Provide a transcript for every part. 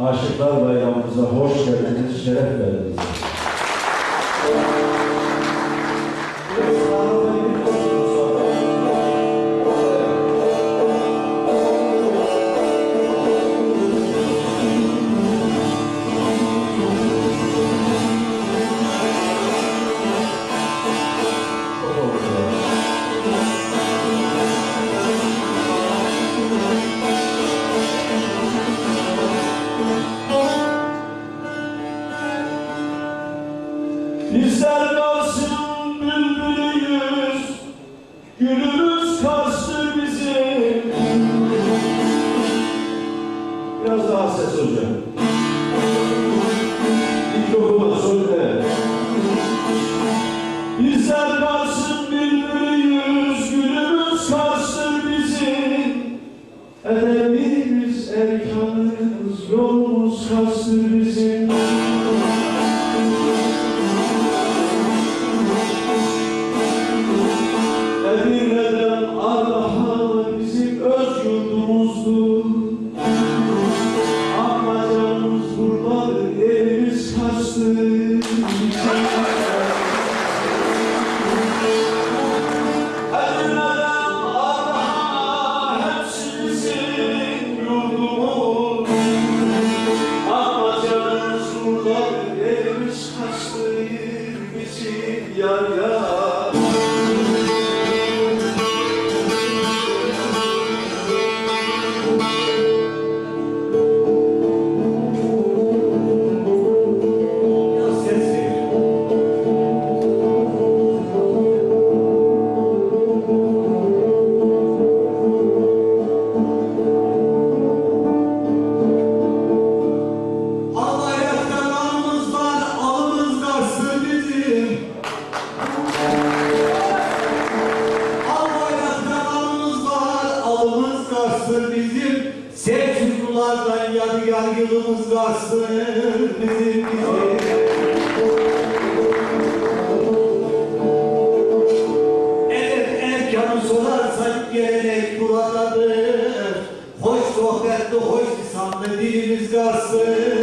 Aşıklar Bayramımıza hoş geldiniz, şeref verdiniz. Yolumuz kalsın Dağlardan yar yar yılımız kalsın bizim bizim. sorarsak gelenek buradadır. Hoş sohbetli, hoş lisanlı dilimiz kalsın.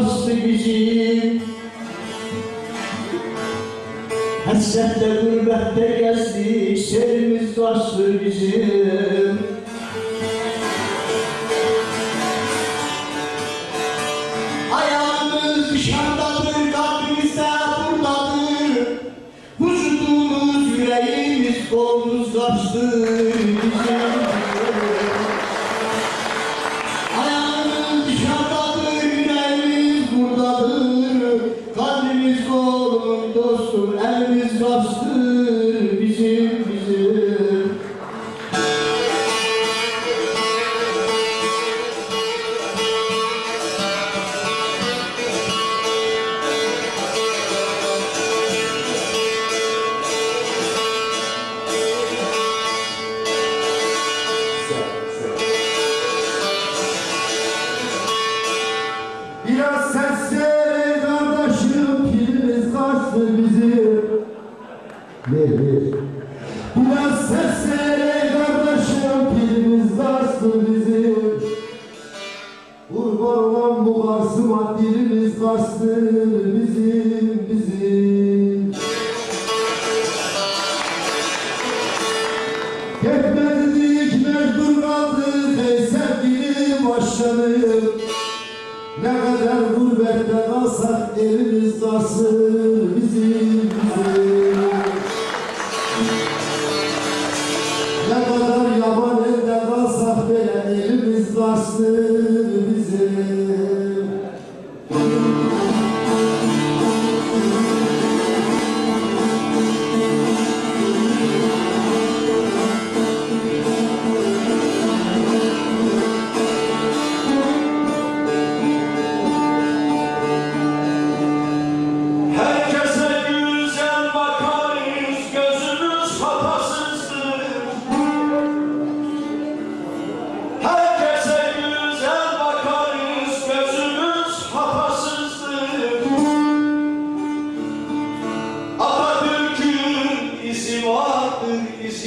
nasibicim Hasrette gurbette gezdik, şerimiz bastır bizim. Ayağımız dışarıdadır, kalbimiz de buradadır. Vücudumuz, yüreğimiz, kolumuz bastır konuşamıyor Ne kadar gurbette kalsak elimiz darsın bizim.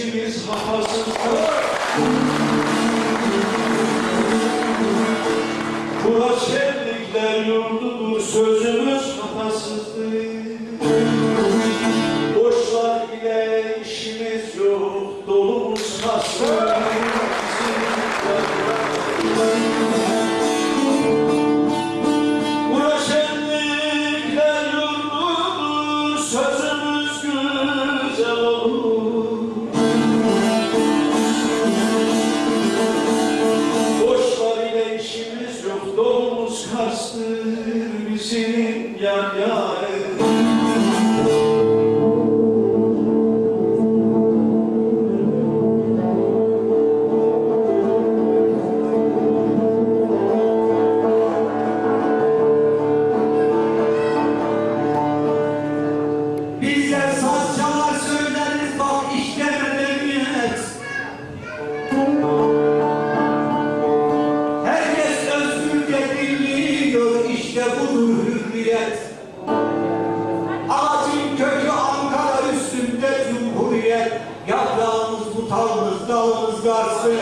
Güneşimiz hafasızdır Kura bizim yar yar. Cumhuriyet Yaprağımız butalımız dalımız garsın.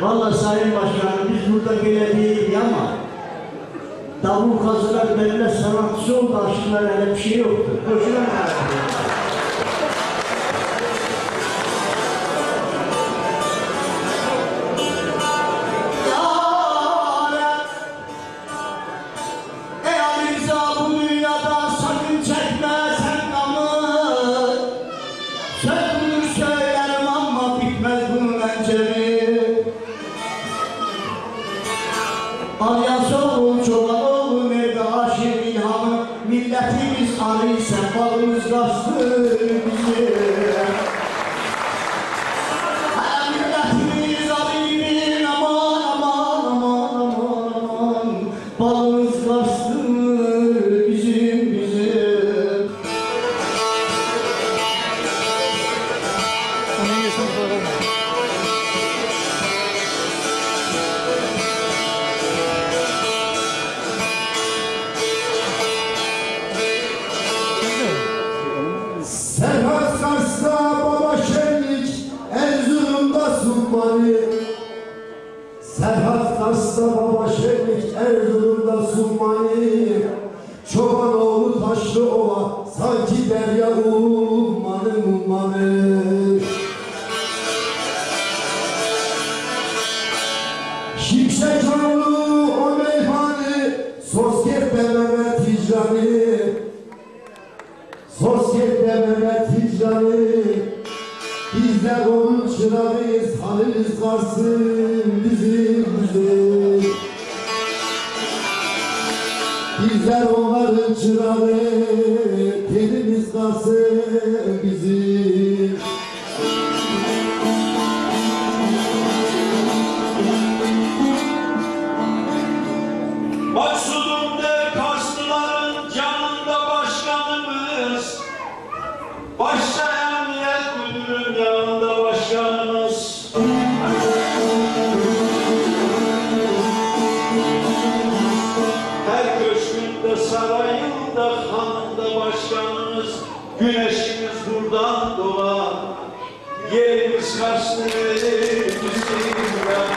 Vallahi Sayın Başkanım biz burada böyle değiliz ama davul kazılar devlet sanatçısı oldu aslında öyle bir şey yoktur. Boşuna mı? Lanet! Ey kastır bizi ummanı. Şimşek Hanlı o meyhane, sosyete Mehmet Hicrani. Sosyete Mehmet Hicrani Bizler onun çırağıyız Halimiz varsın bizim bizim Bizler onların çırağı Telimiz kalsın bizim sarayında hanında başkanımız Güneşimiz buradan doğar. Yerimiz Karslı bizim